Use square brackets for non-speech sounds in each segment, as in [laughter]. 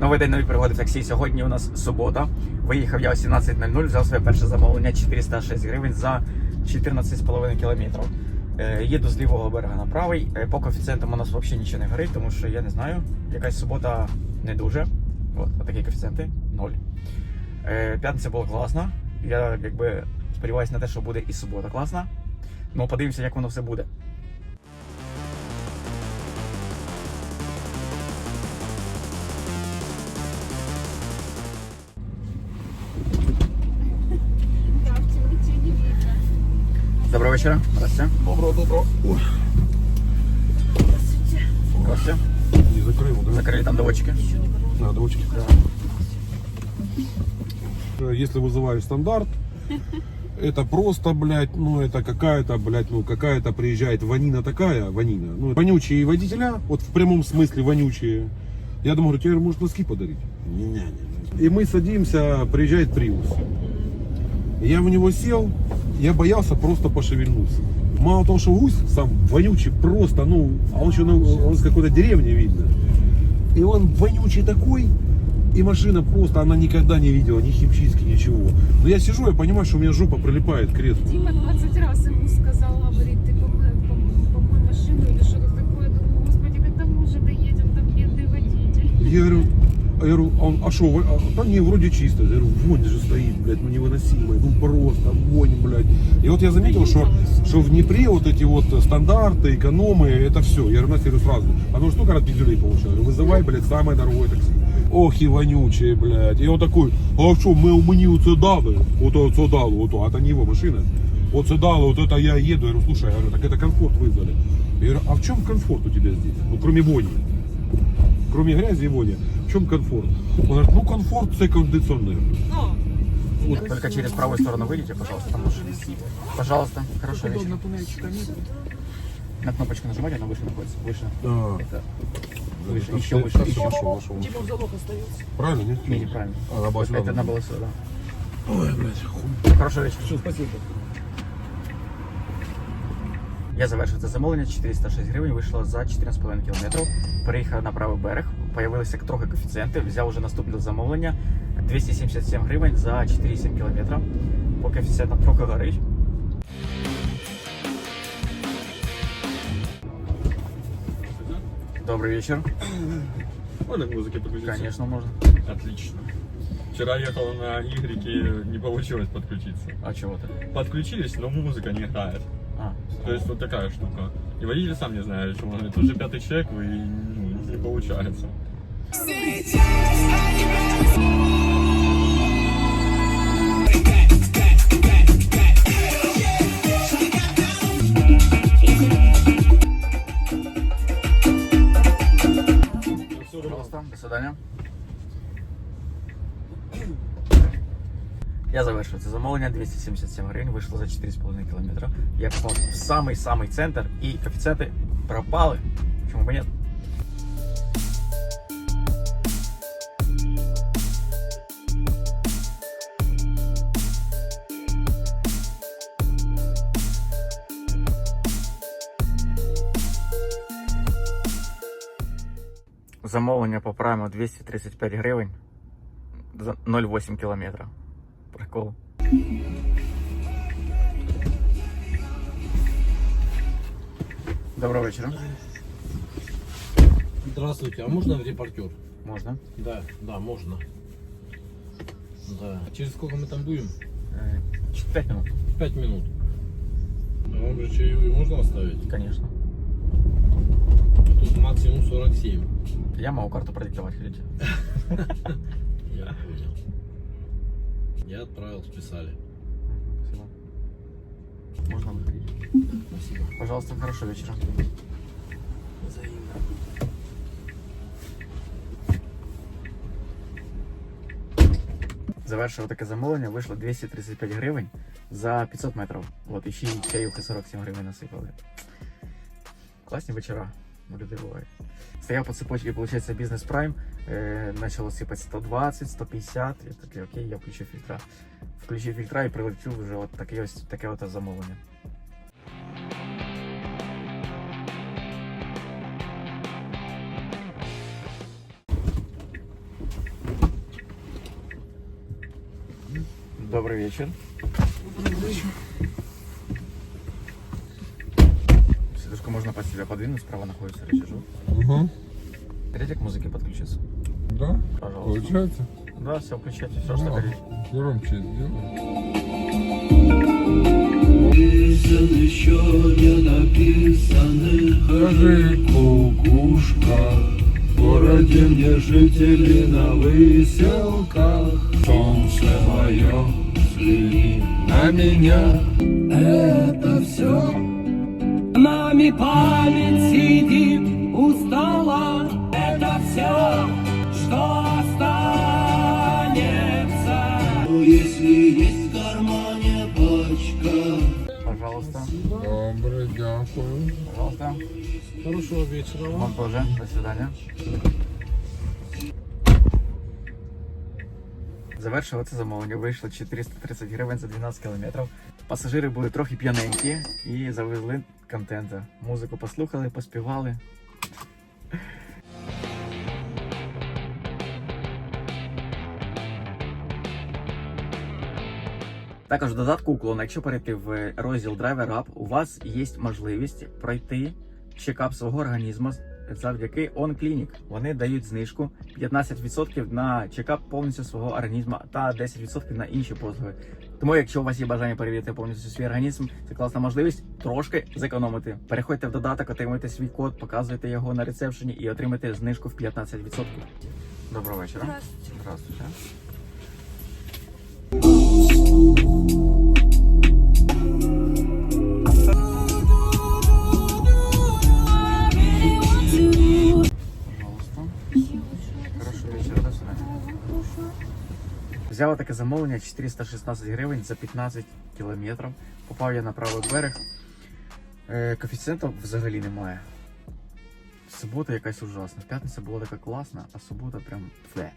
Новий день нові пригоди в таксі. Сьогодні у нас субота. Виїхав я о 17.00, взяв своє перше замовлення 406 гривень за 14,5 кілометрів. Е, Їду з лівого берега на правий. Е, По коефіцієнтам у нас взагалі нічого не горить, тому що я не знаю, якась субота не дуже. От, такі коефіцієнти 0. Е, П'ятниця була класна. Я якби сподіваюся на те, що буде і субота класна. Ну, подивимося, як воно все буде. Доброго вечора. Здравствуйте. Доброго, доброго. Ой, Здравствуйте. не закрыл, да? Закрили там доводчики. На, дочки. Если вызываю стандарт, [laughs] это просто, блядь, ну это какая-то, блядь, ну какая-то приезжает ванина такая, ванина. Ну, вонючие водителя, вот в прямом смысле вонючие. Я думаю, тебе может носки подарить. Не-не-не. И мы садимся, приезжает Приус. Я в него сел, я боялся просто пошевельнуться. Мало того, что гусь сам вонючий просто, ну, а он еще, ну, он с какой-то деревни видно. И он вонючий такой, и машина просто, она никогда не видела ни химчистки, ничего. Но я сижу, я понимаю, что у меня жопа прилипает к креслу. Дима 20 раз ему я говорю, а, он, а что, вы- а, да не, вроде чисто. Я говорю, вонь же стоит, блядь, ну невыносимая, ну просто вонь, блядь. И вот я заметил, что, что в Днепре вот эти вот стандарты, экономы, это все. Я говорю, Настя, говорю, сразу, а ну что, когда пиздюлей получаю? Говорю, вызывай, блядь, самое дорогое такси. Ох і вонючие, блядь. І он такой, а що, ми мені оце дали? Ото це дало, ото, а це не його машина. Оце дало, вот это я еду. Я говорю, слушай, я говорю, так это комфорт вызвали. Я говорю, а в чем комфорт у тебя здесь? Ну, кроме вони. Кроме грязи и вони. В чем комфорт? Он говорит, ну комфорт це кондиционер. Только через правую сторону выйдите, пожалуйста, там машина. Пожалуйста. Хорошего вечера. На кнопочку нажимайте, она выше находится. Выше. Да. Это выше. Еще выше. Еще. Пошел, пошел. Правильно, нет? Не, неправильно. А, на базе Это надо. на балансу, да. Ой, блядь, хуй. Хорошого вечора. спасибо. Я завершив це замовлення, 406 гривень, вийшло за 14,5 кілометрів. Переїхав на правий берег, появилися трохи коефіцієнти, взяв уже наступне замовлення, 277 гривень за 4,7 кілометра. По коефіцієнтам трохи горить. Добрый вечер. Можно к музыке подключиться? Конечно, можно. Отлично. Вчера ехал на Y, не получилось подключиться. А чего ты? Подключились, но музыка не играет. А, То есть вот такая штука. И водитель сам не знает, что он говорит, уже пятый человек, и ну, не получается. Пожалуйста, до свидання. Я завершив це замовлення 277 гривень, вийшло за 4,5 кілометра. Я попав в самий-самий центр і коефіцієнти пропали. Чому б ні? Замовлення по прайму 235 гривень за 0,8 кілометра. Прикол. Доброго вечора. Здравствуйте, а можно в репортер? Можна. Да, да, можно. Да. Через сколько мы там будем? Е, 5 минут, Пять минут. А вам же чаевые можно оставить? конечно. Тут максимум 47. Я могу карту продиктовать, хотите? [laughs] Я понял. Я отправил, списали. Спасибо. Можно выходить? Спасибо. Пожалуйста, хорошего вечера. Взаимно. Завершив таке замовлення, вийшло 235 гривень за 500 метрів. От, і ще й чаюхи 47 гривень насипали. Класні вечора у людей бывает. Стоял по цепочке, получается, бизнес прайм, э, начало сыпать 120, 150, я такий, окей, я включу фильтра. Включив фильтра і прилетів вже от таке, ось, таке от замовлення. Добрий вечір. Добрий вечір. Сидушку можно под себя подвинуть, справа находится рычажок. Угу. Хотите к музыке подключиться? Да, Пожалуйста. получается. Да, все, включайте, все, что хотите. Громче сделай. Песен еще не написанных Скажи, кукушка В городе мне жители на выселках Солнце мое, взгляни на меня Это все Нами память сидит у стола Это все, что останется Но если есть в кармане пачка Пожалуйста. Добре, дякую. Пожалуйста. Хорошего вечера вам. Вам тоже. До свидания. Завершили це замовлення. Вийшло 430 гривень за 12 кілометрів. Пасажири були трохи п'яненькі і завезли контенту. Музику послухали, поспівали. Також в додатку уклон, якщо перейти в розділ Driver Up, у вас є можливість пройти чекап свого організму завдяки OnClinic. Вони дають знижку 15% на чекап повністю свого організму та 10% на інші послуги. Тому, якщо у вас є бажання перевірити повністю свій організм, це класна можливість трошки зекономити. Переходьте в додаток, отримуйте свій код, показуйте його на ресепшені і отримайте знижку в 15%. Доброго вечора. Здравствуйте. Здравствуйте. Взяла таке замовлення 416 гривень за 15 кілометрів. Попав я на правий берег. Е, коефіцієнту взагалі немає. Субота якась ужасна. П'ятниця була така класна, а субота прям фе.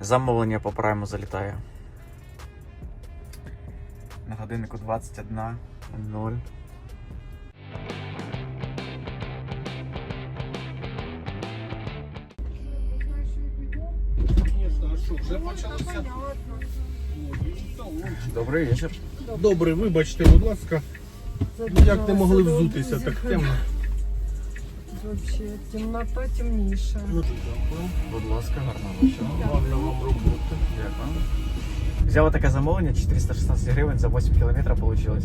Замовлення по прайму залітає. На годиннику 21.00. вже почалося? Добрий вечір. Добре, вибачте, будь ласка. Як не могли взутися так темно? Вообще темнота темнейшая. Будь ласка, гарного вечора. Гарно вам роботи. Дякую. Взяла таке замовлення 416 гривень за 8 кілометрів вийшло.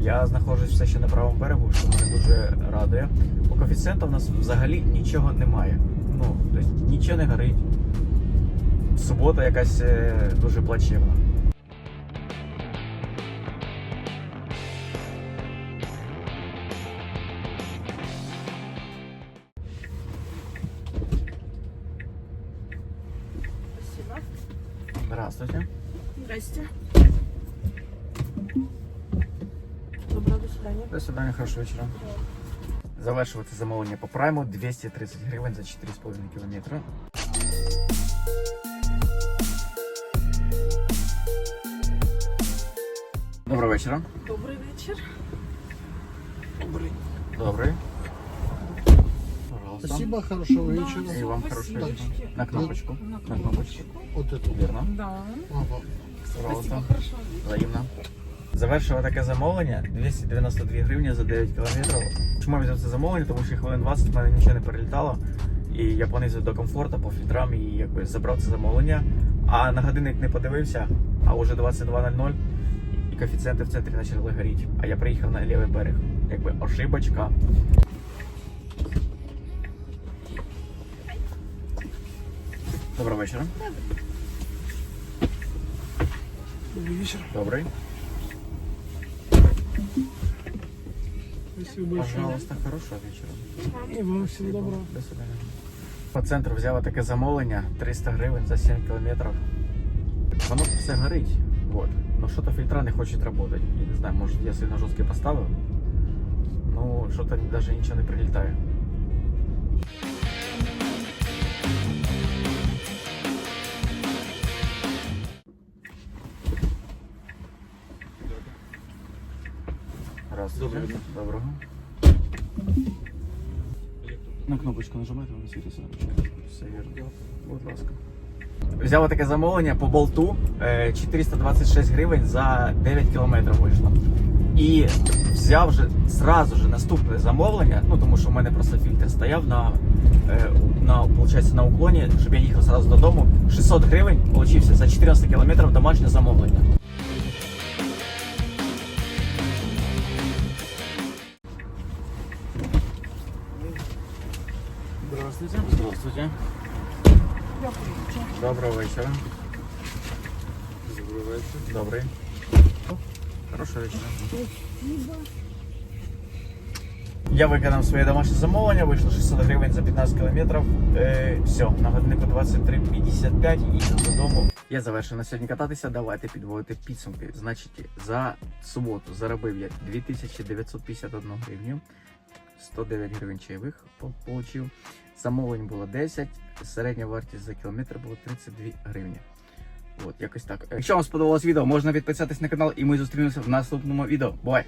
Я знаходжусь все ще на правому берегу, що мене дуже радує. По коефіцієнту в нас взагалі нічого немає. Ну, тобто нічого не горить. Субота якась е, дуже плачевна. Здравствуйте. Здрасте. Доброго до свидания. До свидання, хорошого вечора. Завершувати замовлення по прайму 230 гривень за 4,5 кілометри. Доброго вечора. Добрый вечер. Добрий. Пожалуйста. Спасибо, хорошего вечера. И вам хорошего вечера. На кнопочку. На кнопочку. Вот это. Вірно. Да. Ага. Пожалуйста. Хорошо. Взаємно. Завершила таке замовлення 292 гривні за 9 кілометрів. Чому я взяв це замовлення? Тому що хвилин 20 в мене нічого не перелітало. І я понизив до комфорту по фільтрам і якби забрав це замовлення. А на годинник не подивився, а вже 22.00 і коефіцієнти в центрі почали горіти. А я приїхав на лівий берег. Якби ошибочка. Доброго вечора. Добрый вечер. Добрий. Спасибо большое. Пожалуйста, хорошого вечора. И вам всего доброго. До свидання. По центру взяла таке замовлення 300 гривень за 7 кілометрів. Воно все горить. Вот. Но що-то фільтра не хочуть працювати. Я не знаю, може я сильно жорстко поставив. Ну, що-то навіть нічого не прилітає. Раз. Доброго. Доброго. На кнопочку нажимайте, воно світиться. Все вірно. Будь ласка. Взяв таке замовлення по болту е, 426 гривень за 9 кілометрів вийшло. І взяв вже зразу ж наступне замовлення, ну тому що в мене просто фільтр стояв на, е, на, получається, на уклоні, щоб я їхав зразу додому. 600 гривень получився за 14 кілометрів домашнє замовлення. Здравствуйте. Здравствуйте. Доброго вечора. Добрый вечер. Добрий. Хорошого вечора. Я виконав своє домашнє замовлення, вийшло 600 гривень за 15 кілометрів. Е, все, на годиннику 23.55 і додому. Я завершив на сьогодні кататися. Давайте підводити підсумки. Значить, за суботу заробив я 2951 гривню. 109 гривень чайових получив. Замовлень було 10, середня вартість за кілометр було 32 гривні. От, якось так. Якщо вам сподобалось відео, можна підписатись на канал і ми зустрінемося в наступному відео. Бувай!